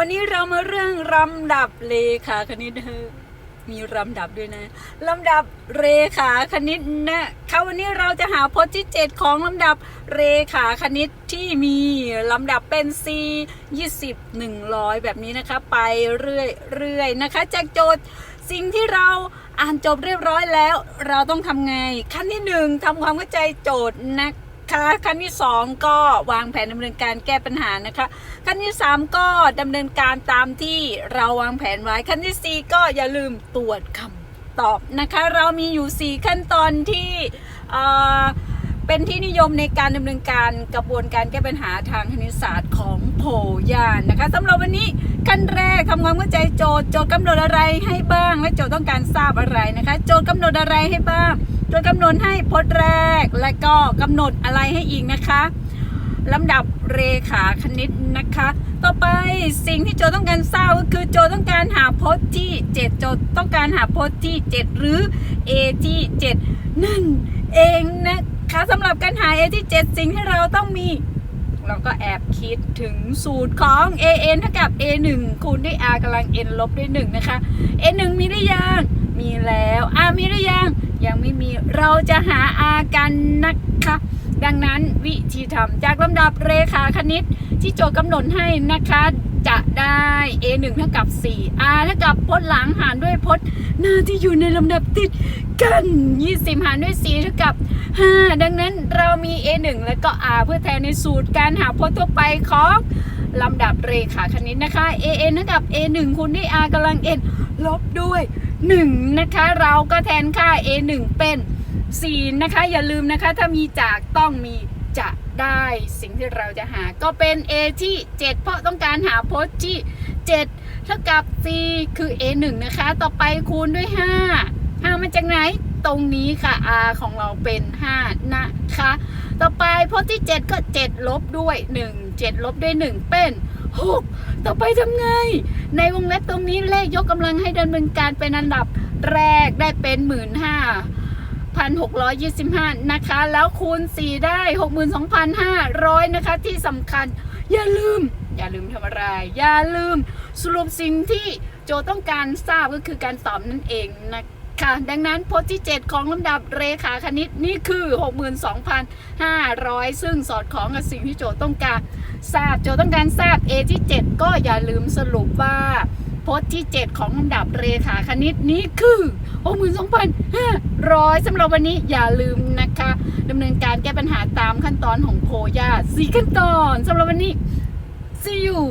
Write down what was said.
วันนี้เรามาเรื่องลำดับเลขาคณิตมีลำดับด้วยนะลำดับเรขาคณิตนะคะวันนี้เราจะหาพจน์ที่ 7 ของลำดับเรขาคณิตที่มีลำดับเป็น C 20 100 แบบนี้นะคะ ไปเรื่อยๆนะคะ จากโจทย์สิ่งที่เราอ่านจบเรียบร้อยแล้ว เราต้องทำไงขั้นที่หนึ่งทำความเข้าใจโจทย์นะคะ ขั้นที่สองก็วางแผนดำเนินการแก้ปัญหานะคะขั้นที่ 3 ก็ดำเนินการตามที่เราวางแผนไว้ขั้นทีสี่4 ก็อย่าลืมตรวจคำตอบนะคะ เรามีอยู่ 4 ขั้นตอนที่เอ่อเป็นที่นิยมในการดำเนินการกระบวนการแก้ปัญหาทางคณิตศาสตร์ของโพยานนะคะสำหรับวันนี้ขั้นแรกทำความเข้าใจโจทย์โจทย์กำหนดอะไรให้บ้าง และโจทย์ต้องการทราบอะไรนะคะ โจทย์กำหนดอะไรให้บ้าง จทย์กำหนดให้พจน์แรกและก็กำหนดอะไรให้อีกนะคะลำดับเรขาคณิตนะคะ ต่อไปสิ่งที่โจต้องการทราบก็คือโจต้องการหาพจน์ที่ 7 โจต้องการหาพจน์ที่ 7 หรือ a ที่ 7 นั่นเองนะคะสำหรับการหา a ที่ 7 สิ่งที่เราต้องมี เราก็แอบคิดถึงสูตรของ a n เท่ากับ a 1 คูณด้วย r กำลัง n ลบด้วย 1 นะคะ a 1 มีหรือยัง มีแล้ว r มีหรือ ยังไม่มีเราจะหา r กันนะคะ ดังนั้นวิธีทำจากลำดับเรขาคณิตที่โจทย์กำหนดให้นะคะจะได้ a 1เท่ากับ 4 r เท่ากับพจน์หลังหารด้วยพจน์หน้าที่อยู่ในลำดับติดกัน 20 หารด้วย 4 เท่ากับ 5 ดังนั้นเรามี a 1และก็ r เพื่อแทนในสูตรการหาพจน์ทั่วไปของลำดับเรขาคณิตนะคะ a n เท่ากับ a 1คูณด้วย r กำลัง n ลบด้วย 1 นะคะ เราก็แทนค่า a 1เป็น4นะคะ อย่าลืมนะคะถ้ามีจากต้องมีจะได้สิ่งที่เราจะหาก็เป็น a ที่ 7 เพราะต้องการหาโพจน์ที่ 7 เท่ากับ c คือ a 1นะคะ ต่อไปคูณด้วย 5 5มาจากไหนตรงนี้ค่ะ r ของเราเป็น 5 นะคะ ต่อไปโพจน์ที่ 7 ก็ 7 ลบด้วย 1 7 ลบด้วย 1 เป็น 6ต่อไปทำไง ในวงเล็บตรงนี้เลขยกกำลังให้ดำเนินการเป็นอันดับแรกได้เป็นหมื่นห้าพันหกร้อยยี่สิบห้านะคะ แล้วคูณสี่ได้หกหมื่นสองพันห้าร้อยนะคะ ที่สำคัญอย่าลืม อย่าลืมทำอะไร อย่าลืมสรุปสิ่งที่โจต้องการทราบก็คือการตอบนั่นเองนะคะ ค่ะ ดังนั้นพจน์ที่ 7 ของลำดับเรขาคณิตนี่คือ 62,500 ซึ่งสอดคล้องกับสิ่งที่โจทย์ต้องการทราบโจทย์ต้องการทราบ A ที่ 7 ก็อย่าลืมสรุปว่าพจน์ที่ 7 ของลำดับเรขาคณิตนี้คือ62,500สำหรับวันนี้อย่าลืมนะคะดำเนินการแก้ปัญหาตามขั้นตอนของโพยาสี่ขั้นตอนสำหรับวันนี้ see you